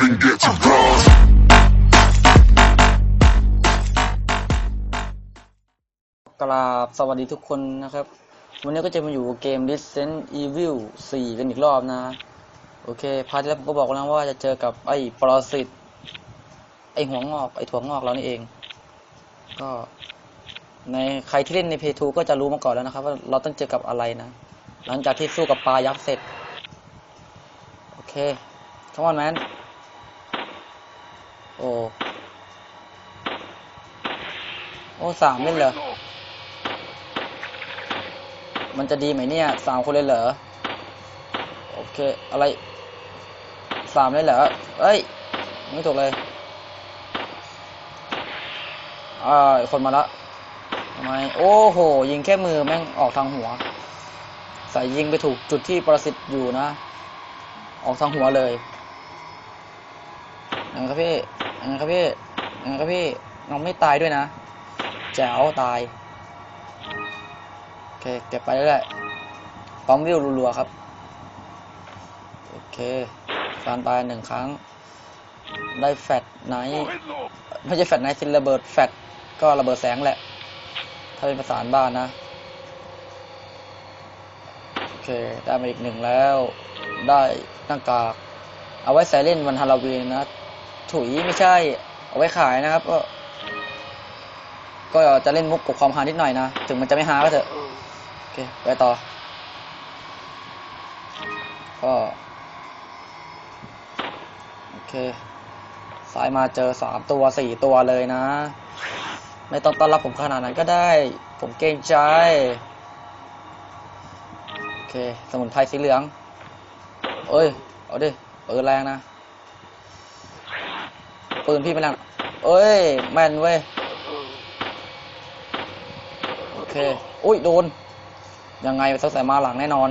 even get to cross. กราบสวัสดีทุกคนนะครับ วันนี้ก็จะมาอยู่กับเกม Resident Evil 4 กันอีกรอบนะ โอเค พาร์ทที่แล้วผมก็บอกแล้วว่าจะเจอกับไอ้ปรสิต ไอ้หัวงอก ไอ้ถั่วงอกเรานี่เอง ก็ในใครที่เล่นในเพทูก็จะรู้มาก่อนแล้วนะครับ ว่าเราต้องเจอกับอะไรนะ หลังจากที่สู้กับปลายักษ์เสร็จ โอเค come on man โอ้ โอ้สามเล่นเหรอ มันจะดีไหมเนี่ยสามคนเลยเหรอ โอเค อะไรสามเลยเหรอ เอ้ย ไม่ถูกเลย อ่า คนมาละทำไม โอ้โห ยิงแค่มือแม่งออกทางหัว ใส่ยิงไปถูกจุดที่ประสิตอยู่นะ ออกทางหัวเลยยังไงครับพี่ ยังไงครับพี่ยังไงครับพี่น้องไม่ตายด้วยนะแจ๋วตาย โอเค เก็บไปเรื่อยๆปั๊มวิวรัวๆครับ โอเคการตายหนึ่งครั้ง ได้แฟตไนท์ไม่ใช่แฟตไนท์สิระเบิดแฟตก็ระเบิดแสงแหละ ถ้าเป็นภาษาบ้านนะ โอเค ได้มาอีกหนึ่งแล้ว ได้หน้ากาก เอาไว้ใส่เล่นวันฮาโลวีนนะ ถุยไม่ใช่ เอาไว้ขายนะครับ ก็ ก็จะเล่นมุกกับความฮานิดหน่อยนะ ถึงมันจะไม่ฮาก็เถอะ โอเค ไปต่อ ก็ โอเคสายมาเจอสามตัวสี่ตัวเลยนะ ไม่ต้องต้อนรับผมขนาดนั้นก็ได้ ผมเกรงใจ โอเค สมุนไพรสีเหลือง เอ้ย เอาดิปืนแรงนะ ปืนพี่ไม่แรงเอ้ย แม่นเว้ย โอเค อุ้ย โดน ยังไงสงสัยมาหลังแน่นอน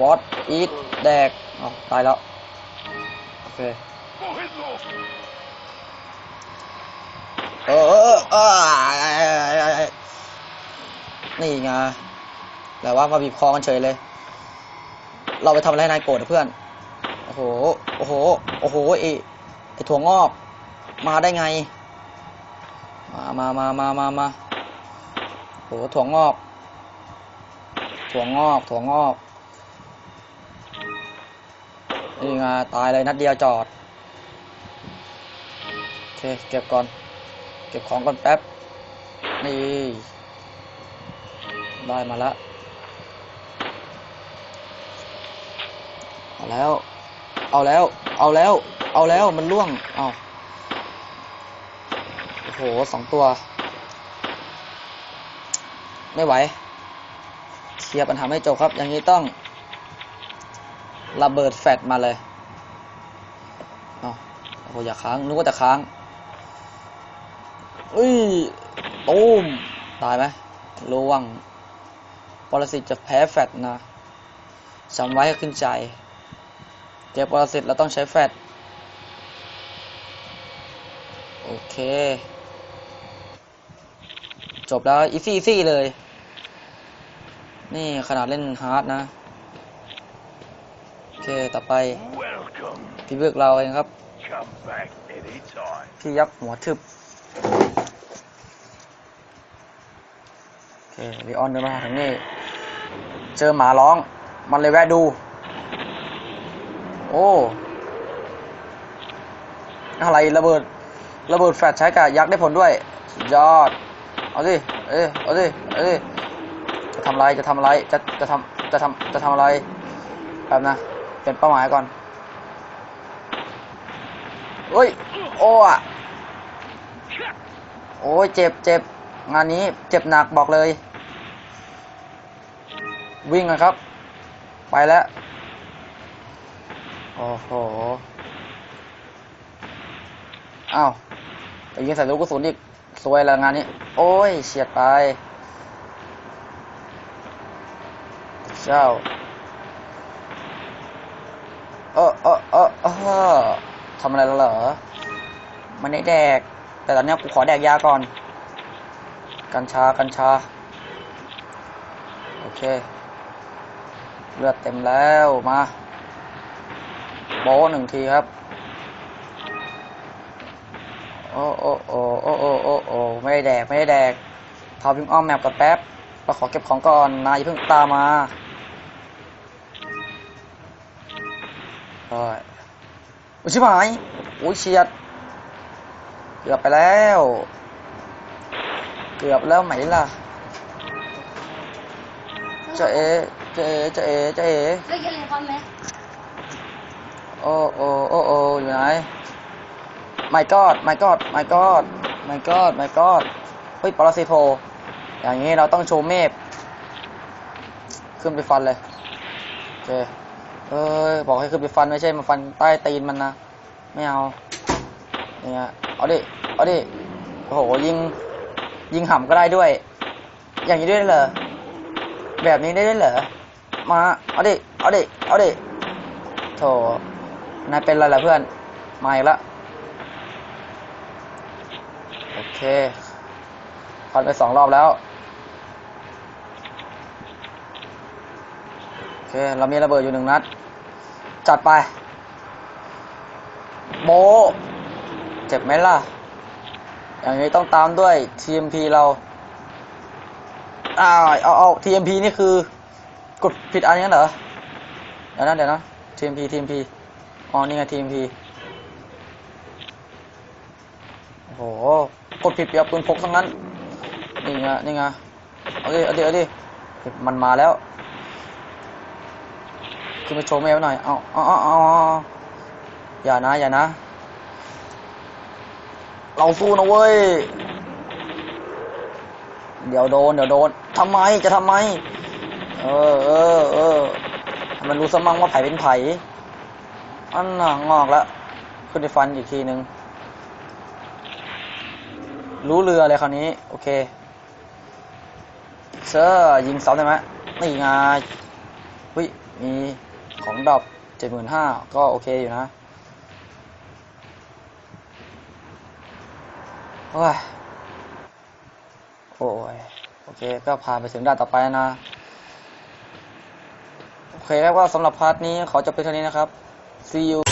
what eat แดกอ๋อตายแล้ว โอเคเออเออเออเออนี่ไงแต่ว่ามาบีบคอกันเฉยเลย เราไปทำอะไรนายโกรธเพื่อน โอ้โห โอ้โห โอ้โหไอไอถั่วงอก มาได้ไง มามามามามามาโหถั่วงอก ถั่วงอก ถั่วงอก นี่ไงตายเลยนัดเดียวจอด โอเค เก็บก่อน เก็บของก่อนแป๊บ นี่ ได้มาละเอาแล้ว เอาแล้ว เอาแล้ว เอาแล้วมันล่วง เอาโอ้โหสองตัว ไม่ไหว เคลียร์ปัญหาไม่จบครับ อย่างนี้ต้อง ระเบิดแฟตมาเลยเอาโอ้โหอย่าค้าง นึกว่าจะค้างอุ้ยตูมตายไหมระวังปรสิตจะแพ้แฟตนะจำไว้ให้ขึ้นใจ เจอปรสิตเราต้องใช้แฟตโอเค จบแล้วอีซี่ซี่เลย นี่ขนาดเล่นฮาร์ดนะ โอเค ต่อไป Welcome. พี่เบิกเราเองครับ Come back anytime. พี่ยักษ์หัวทึบ โอเคลีออนเดินมาถึงนี่เจอหมาร้อง มันเลยแวะดู โอ้อะไรระเบิดระเบิดแฟลชใช้กับยักษ์ได้ผลด้วยยอด เอาสิเอ้ยเอาสิเอาสิจะทำอะไรจะทำอะไรจะจะทำจะทำจะทำอะไรแป๊บนะเป็นเป้าหมายก่อนเฮ้ยโอ้อะโอ้ยเจ็บเจ็บงานนี้เจ็บหนักบอกเลย วิ่งกันครับ ไปแล้ว โอ้โหอ้าวไปยิงใส่ลูกกระสุนอีกสวยแล้วงานนี้ โอ้ยเฉียดไป เจ้า เออเออเออเออทำอะไรแล้วเหรอ มันได้แดก แต่ตอนเนี้ยกูขอแดกยาก่อน กัญชา กัญชา โอเค เลือดเต็มแล้วมา โบหนึ่งทีครับ โอ้โอ้โอ้โอ้โอ้โอ้โอ้ไม่ได้แดก ไม่ได้แดกพาพิมพ์อ้อมแมปกับแป๊บเราขอเก็บของก่อนนายเพิ่งตามมาโอ้ยอุยชิบหายอุ้ยเฉียด เกือบไปแล้ว เกือบแล้วไหมล่ะเจะเอเจะเอเจะเอเจะเอเฮ้ยอะไรพร้อมไหม โอ้โอ้โอ้โอ้อยู่ไหน my god my god my god my god my god เฮ้ยปรสิตโผอย่างนี้เราต้องโชว์เมฟขึ้นไปฟันเลยโอเคเอ้ยบอกให้ขึ้นไปฟันไม่ใช่มาฟันใต้ตีนมันนะไม่เอาเนี่ยเอาดิเอาดิโอ้โหยิงยิงห่ำก็ได้ด้วย อย่างนี้ด้วยเหรอแบบนี้ได้ด้วยเหรอมาเอาดิเอาดิเอาดิโถ นายเป็นอะไรล่ะเพื่อน มาอีกแล้วโอเคพันไปสองรอบแล้ว โอเค เรามีระเบิดอยู่หนึ่งนัด จัดไป โบ เจ็บไหมล่ะ อย่างนี้ต้องตามด้วย TMP เราอ้าวเอาเอา TMP นี่คือ กดผิดอันนี้เหรอ เดี๋ยวนะเดี๋ยวนะ TMP TMP อ๋อนี่ไง TMP โอ้โหกดผิดเปียบปืนพกทั้งนั้น นี่ไงนี่ไงเอาดิเอาดิเอาดิมันมาแล้วขึ้นไปโชว์แมวหน่อยเอาเอาเอาเอาออย่านะ อย่านะ เราสู้นะเว้ย เดี๋ยวโดน เดี๋ยวโดนทำไมจะทำไม เออเออเออมันรู้สมั่งว่าไผ่เป็นไผ่ อันน่ะงอกแล้วขึ้นไปฟันอีกทีหนึ่งรู้เรือเลยคราวนี้ โอเค เซอร์ยิงเสาได้ไหมนี่ไงเฮ้ยมีของดรอปเจ็ดหมื่นห้าก็โอเคอยู่นะโอ้ยโอ้ยโอเค ก็ผ่าไปถึงด่านต่อไปนะ โอเคครับก็สำหรับพาร์ทนี้ขอจบเพียงเท่านี้นะครับ see you